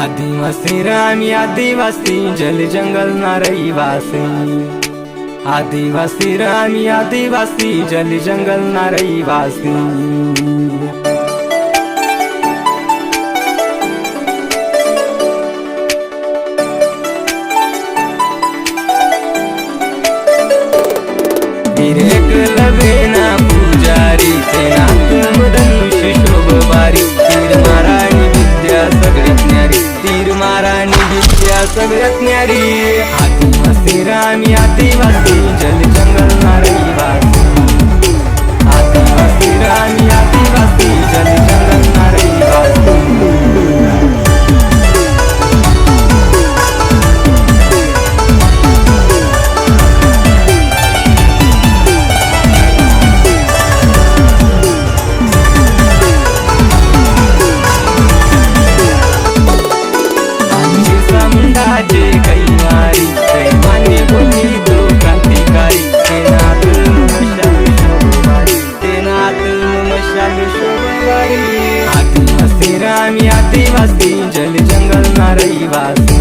आदिवासी राणी आदिवासी जल जंगल ना रहिवासी. आदिवासी राणी आदिवासी जल जंगल ना रहिवासी. Direct love सम्रज्ञारी आदिवासी या आदिवासी जल arriba.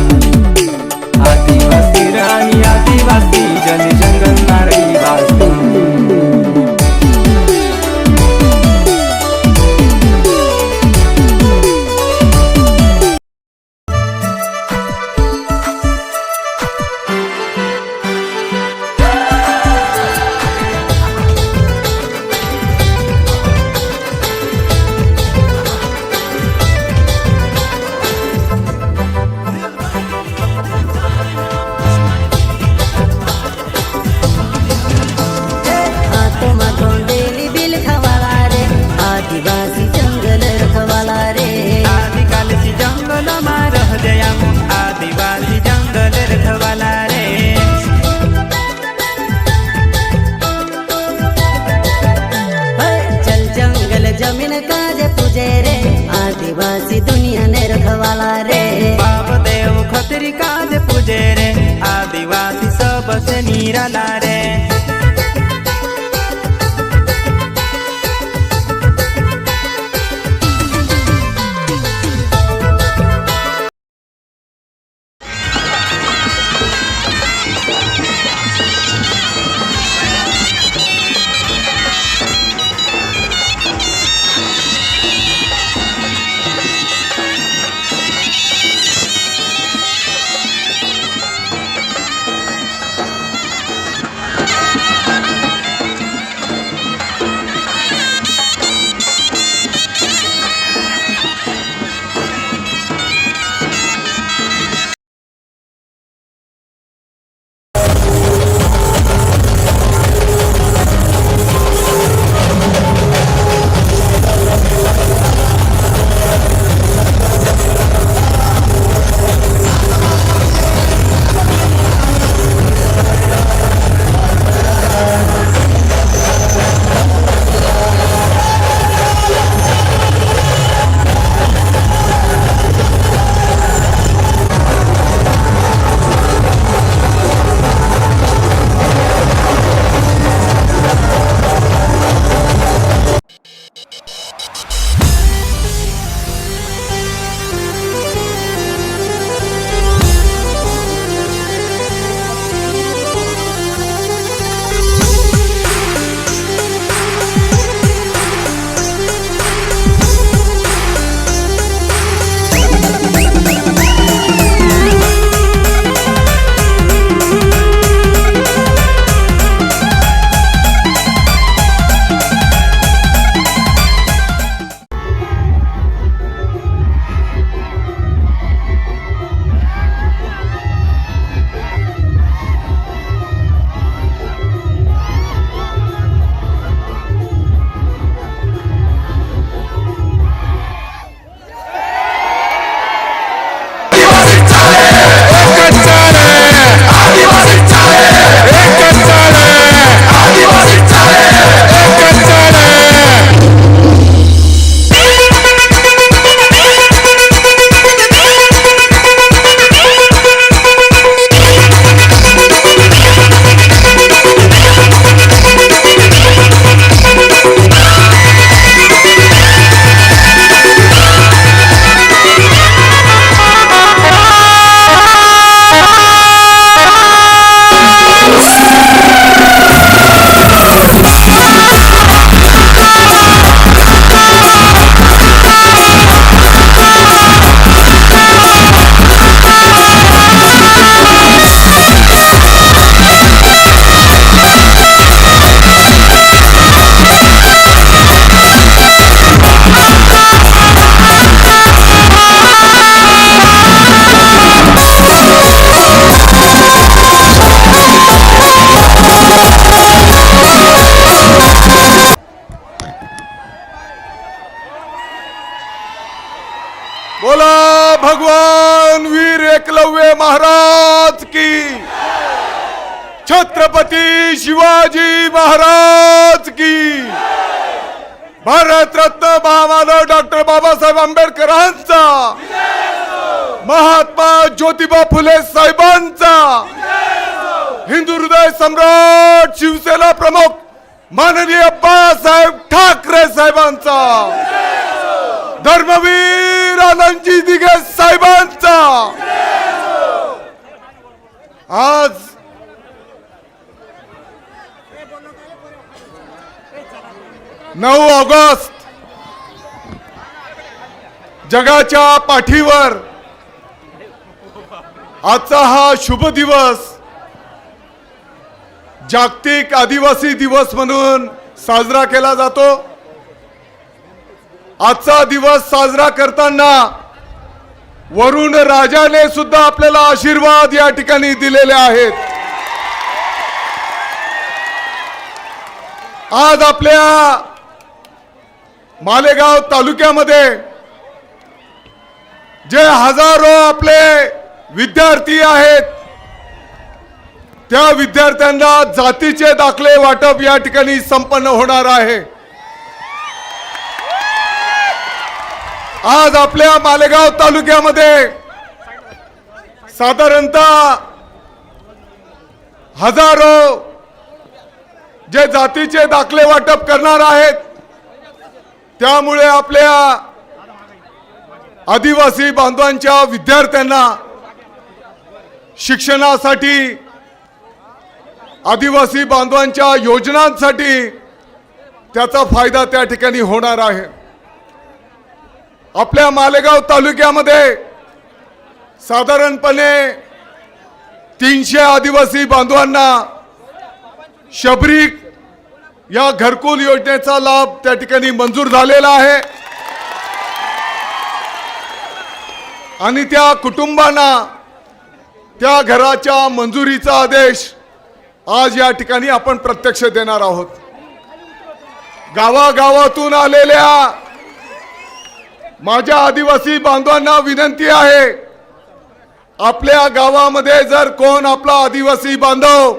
ભદ્રિકાજ પૂજે રે આદિવાસી સબસે નિરાલા રે भगवान वीर एकलव्य महाराज की. छत्रपती शिवाजी महाराज की. भारतरत्न महामानव डॉक्टर बाबासाहेब आंबेडकरांचा. महात्मा ज्योतिबा फुले साहेबांचा. हिंदू हृदय सम्राट शिवसेना प्रमुख माननीय बाळासाहेब ठाकरे साहेबांचा. धर्मवीर आनंदजी दिघे साहेबांचा. आज नऊ ऑगस्ट जगाच्या पाठीवर आजचा हा शुभ दिवस जागतिक आदिवासी दिवस म्हणून साजरा केला जातो. आजचा दिवस साजरा करताना वरुण राजाने सुद्धा आपल्याला आशीर्वाद या ठिकाणी दिलेले आहेत. आज आपल्या मालेगाव तालुक्यामध्ये जे हजारो आपले विद्यार्थी आहेत त्या विद्यार्थ्यांना जातीचे दाखले वाटप या ठिकाणी संपन्न होणार आहे. आज आपल्या मालेगाव तालुक्यामध्ये साधारणतः हजारो जे जातीचे दाखले वाटप करणार आहेत त्यामुळे आपल्या आदिवासी बांधवांच्या विद्यार्थ्यांना शिक्षणासाठी आदिवासी बांधवांच्या योजनांसाठी त्याचा फायदा त्या ठिकाणी होणार आहे. आपल्या मालेगाव तालुक्यामध्ये साधारणपणे तीनशे आदिवासी बांधवांना शबरी या घरकुल योजनेचा लाभ त्या ठिकाणी मंजूर झालेला आहे. आणि त्या कुटुंबांना त्या घराच्या मंजुरीचा आदेश आज या ठिकाणी आपण प्रत्यक्ष देणार आहोत. गावागावातून आलेल्या माझ्या आदिवासी बांधवांना विनंती आहे आपल्या गावामध्ये जर कोण आपला आदिवासी बांधव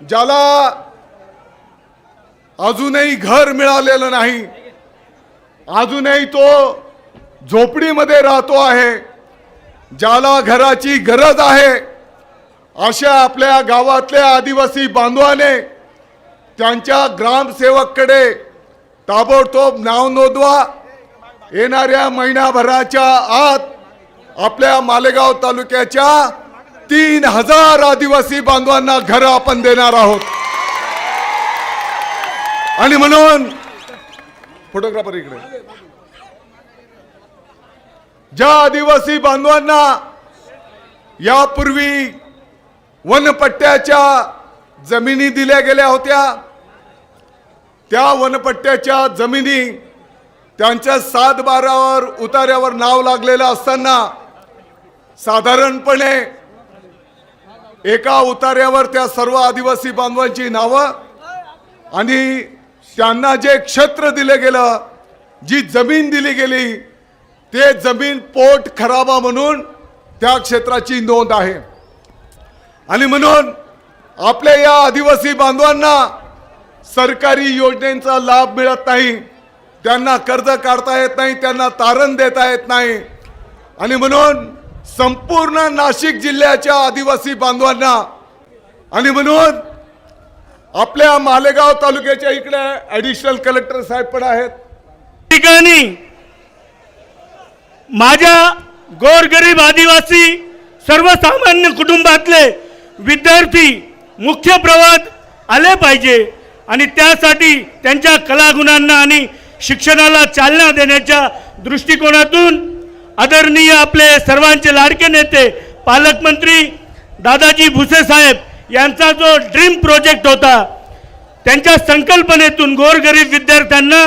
ज्याला अजूनही घर मिळालेलं नाही अजूनही तो झोपडीमध्ये राहतो आहे ज्याला घराची गरज आहे अशा आपल्या गावातल्या आदिवासी बांधवाने त्यांच्या ग्रामसेवककडे ताबडतोब नाव नोंदवा. येणाऱ्या महिनाभराच्या आत आपल्या मालेगाव तालुक्याच्या तीन हजार आदिवासी बांधवांना घर आपण देणार आहोत. आणि म्हणून फोटोग्राफर इकडे. ज्या आदिवासी बांधवांना यापूर्वी वनपट्ट्याच्या जमिनी दिल्या गेल्या होत्या त्या वनपट्ट्याच्या जमिनी त्यांच्या सात बारावर उतार्यावर नाव लागलेलं असताना साधारणपणे एका उतार्यावर त्या सर्व आदिवासी बांधवांची नावं आणि त्यांना जे क्षेत्र दिलं गेलं जी जमीन दिली गेली ते जमीन पोट खराबा म्हणून त्या क्षेत्राची नोंद आहे. आणि म्हणून आपल्या या आदिवासी बांधवांना सरकारी योजनेचा लाभ मिळत नाही. त्यांना कर्ज काढता येत नाही त्यांना तारण देता येत नाही. आणि म्हणून संपूर्ण नाशिक जिल्ह्याच्या आदिवासी बांधवांना आणि म्हणून आपल्या मालेगाव तालुक्याच्या इकडे ऍडिशनल कलेक्टर साहेब पण आहेत. ठिकाणी माझ्या गोरगरीब आदिवासी सर्वसामान्य कुटुंबातले विद्यार्थी मुख्य प्रवाहात आले पाहिजे आणि त्यासाठी त्यांच्या कलागुणांना आणि शिक्षणाला चालना देण्याच्या दृष्टिकोनातून आदरणीय आपले सर्वांचे लाडके नेते पालकमंत्री दादाजी भुसे साहेब यांचा जो ड्रीम प्रोजेक्ट होता त्यांच्या संकल्पनेतून गोरगरीब विद्यार्थ्यांना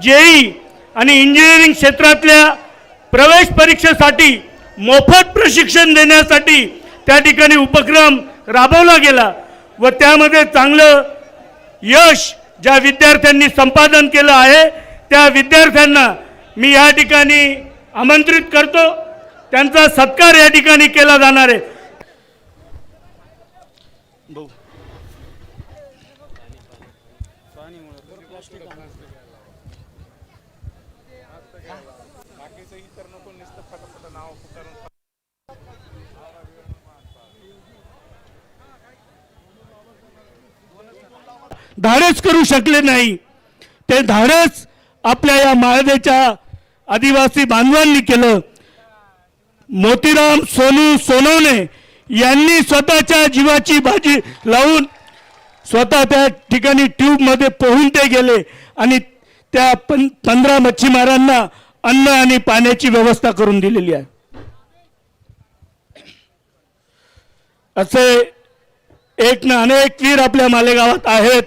जेई आणि इंजिनिअरिंग क्षेत्रातल्या प्रवेश परीक्षेसाठी मोफत प्रशिक्षण देण्यासाठी त्या ठिकाणी उपक्रम राबवला गेला व त्यामध्ये चांगलं यश ज्या विद्यार्थ्यांनी संपादन केलं आहे त्या विद्यार्थ्यांना मी या ठिकाणी आमंत्रित करतो. त्यांचा सत्कार या ठिकाणी केला जाणार आहे. धाडस करू शकले नाही. ते धाडस आपल्या या माळदेच्या आदिवासी बांधवांनी केलं. मोतीराम सोनू सोनवणे यांनी स्वतःच्या जीवाची बाजी लावून स्वतः त्या ठिकाणी ट्यूबमध्ये पोहून ते गेले आणि त्या पं पंधरा मच्छीमारांना अन्न आणि पाण्याची व्यवस्था करून दिलेली आहे. असे एक ना अनेक वीर आपल्या मालेगावात आहेत.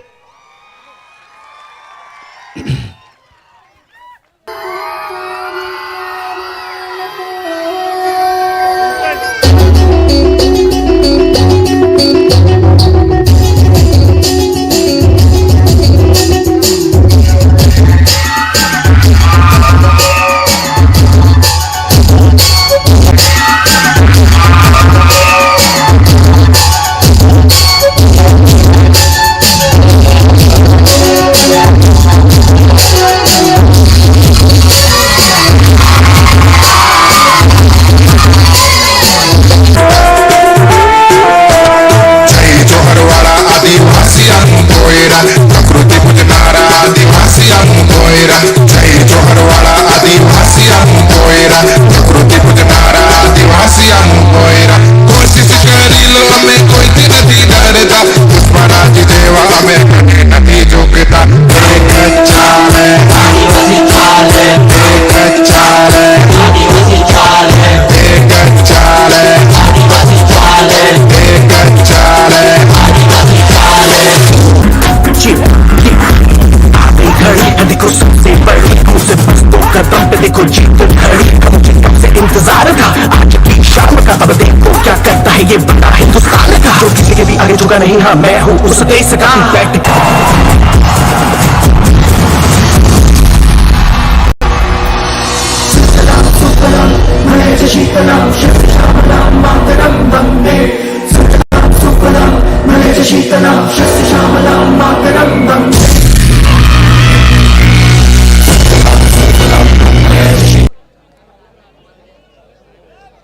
के भी आगे झुका नहीं हाँ मैं हूँ उस देश का बैठ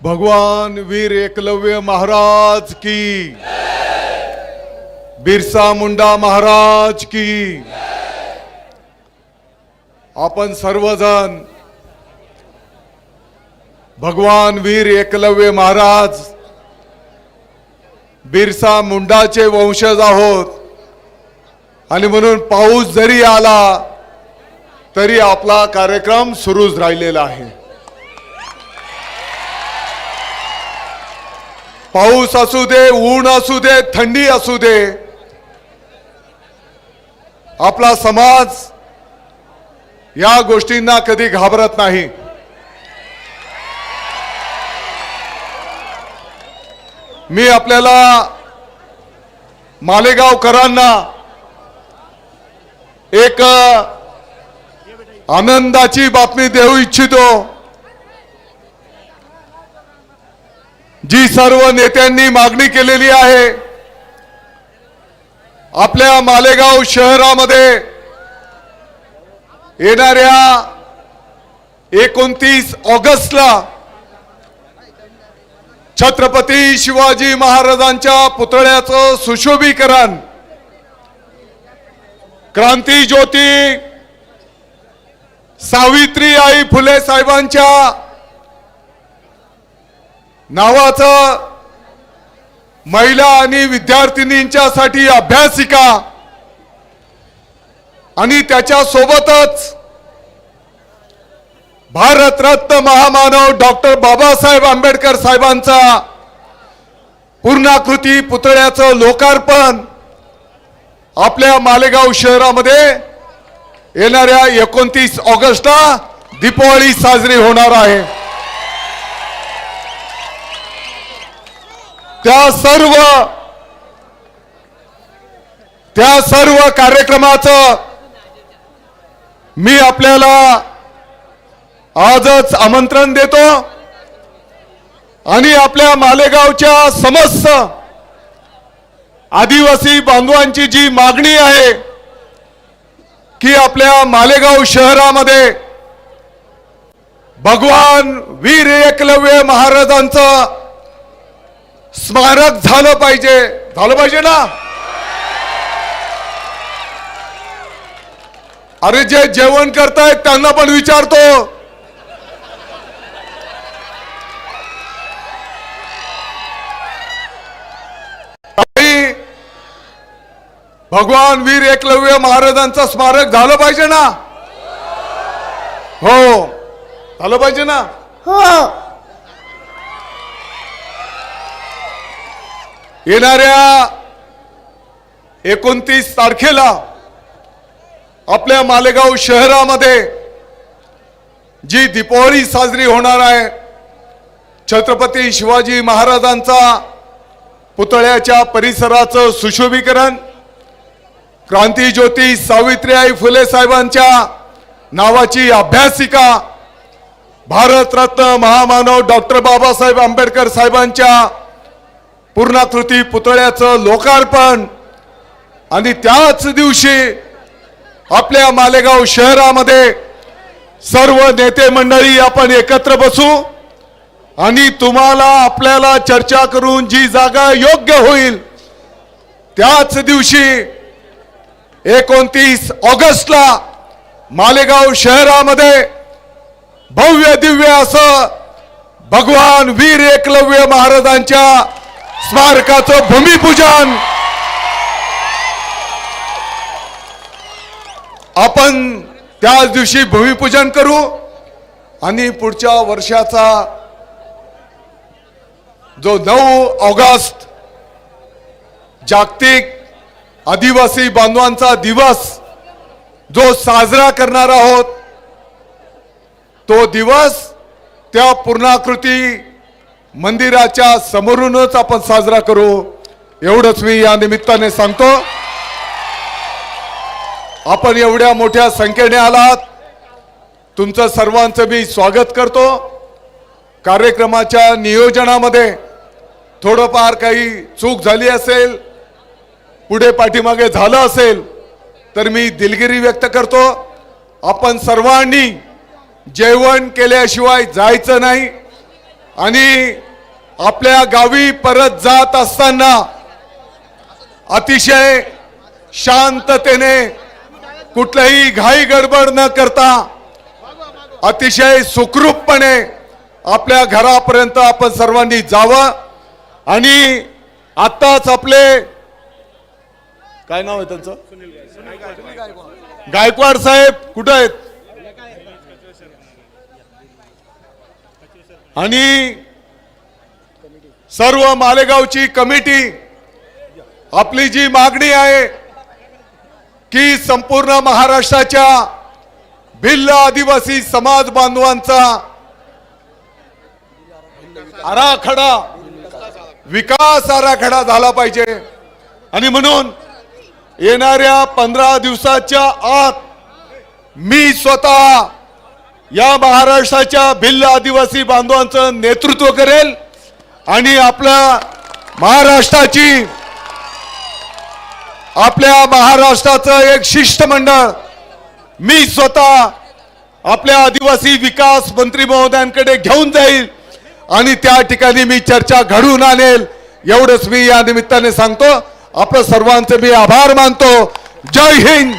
भगवान वीर एकलव्य महाराज की बिरसा मुंडा महाराज की. आपण सर्वजण भगवान वीर एकलव्य महाराज बिरसा मुंडाचे वंशज आहोत. आणि म्हणून पाऊस जरी आला तरी आपला कार्यक्रम सुरूच राहिलेला आहे. पाऊस असू दे ऊन असू दे थंडी असू दे आपला समाज या गोष्टींना कधी घाबरत नाही. मी आपल्याला मालेगावकरांना एक आनंदाची बातमी देऊ इच्छितो. जी सर्व नेत्यांनी मागणी केलेली आहे. आपल्या मालेगाव शहरामध्ये येणाऱ्या एकोणतीस ऑगस्टला छत्रपती शिवाजी महाराजांच्या पुतळ्याचं सुशोभीकरण क्रांती ज्योती सावित्री आई फुले साहेबांच्या नावाचं महिला आणि विद्यार्थिनींच्यासाठी अभ्यासिका. आणि त्याच्या सोबतच भारतरत्न महामानव डॉक्टर बाबासाहेब आंबेडकर साहेबांचा पूर्णाकृती पुतळ्याचं लोकार्पण आपल्या मालेगाव शहरामध्ये येणाऱ्या एकोणतीस ऑगस्टला दीपावली साजरी होणार आहे. त्या सर्व त्या सर्व कार्यक्रमाचं मी आपल्याला आजच आमंत्रण देतो. आणि आपल्या मालेगावच्या समस्त आदिवासी बांधवांची जी मागणी आहे की आपल्या मालेगाव शहरामध्ये भगवान वीर एकलव्य महाराजांचं स्मारक झालं पाहिजे. झालं पाहिजे ना? अरे जे जेवण करतायत त्यांना पण विचारतो. भगवान वीर एकलव्य महाराजांचं स्मारक झालं पाहिजे ना? हो. झालं पाहिजे ना? हो. येणाऱ्या एकोणतीस तारखेला आपल्या मालेगाव शहरामध्ये जी दीपावली साजरी होणार आहे छत्रपती शिवाजी महाराजांचा पुतळ्याच्या परिसराचं सुशोभीकरण क्रांतीज्योती सावित्रीबाई फुले साहेबांच्या नावाची अभ्यासिका भारतरत्न महामानव डॉक्टर बाबासाहेब आंबेडकर साहेबांच्या पूर्णाकृती पुतळ्याचं लोकार्पण. आणि त्याच दिवशी आपल्या मालेगाव शहरामध्ये सर्व नेते मंडळी आपण एकत्र बसू आणि तुम्हाला आपल्याला चर्चा करून जी जागा योग्य होईल त्याच दिवशी एकोणतीस ऑगस्टला मालेगाव शहरामध्ये भव्य दिव्य असं भगवान वीर एकलव्य महाराजांच्या स्मारकाचं भूमिपूजन. आपण त्याच दिवशी भूमिपूजन करू आणि पुढच्या वर्षाचा जो नऊ ऑगस्ट जागतिक आदिवासी बांधवांचा दिवस जो साजरा करणार आहोत तो दिवस त्या पूर्णाकृती मंदिराच्या समोरूनच आपण साजरा करू. एवढंच मी या निमित्ताने सांगतो. आपण एवढ्या मोठ्या संख्येने आलात. तुमचं सर्वांचं मी स्वागत करतो. कार्यक्रमाच्या नियोजनामध्ये थोडंफार काही चूक झाली असेल पुढे पाठीमागे झालं असेल तर मी दिलगिरी व्यक्त करतो. आपण सर्वांनी जेवण केल्याशिवाय जायचं नाही. आणि आपल्या गावी परत जात असताना अतिशय शांततेने कुठलाही घाई गडबड न करता अतिशय सुखरूपपणे आपल्या घरापर्यंत आपण सर्वांनी जावं. आणि आत्ताच आपले काय नाव आहे त्यांचं? गायकवाड साहेब कुठं आहेत? आणि सर्व मालेगावची कमिटी आपली जी मागणी आहे की संपूर्ण महाराष्ट्राच्या भिल्ल आदिवासी समाज बांधवांचा आराखडा विकास आराखडा झाला पाहिजे. आणि म्हणून येणाऱ्या पंधरा दिवसाच्या आत मी स्वतः या महाराष्ट्राच्या भिल्ल आदिवासी बांधवांचं नेतृत्व करेल आणि आपल्या महाराष्ट्राची आपल्या महाराष्ट्राचं एक शिष्टमंडळ मी स्वतः आपल्या आदिवासी विकास मंत्री महोदयांकडे घेऊन जाईल आणि त्या ठिकाणी मी चर्चा घडवून आणेल. एवढंच मी या निमित्ताने सांगतो. आपलं सर्वांचे मी आभार मानतो. जय हिंद.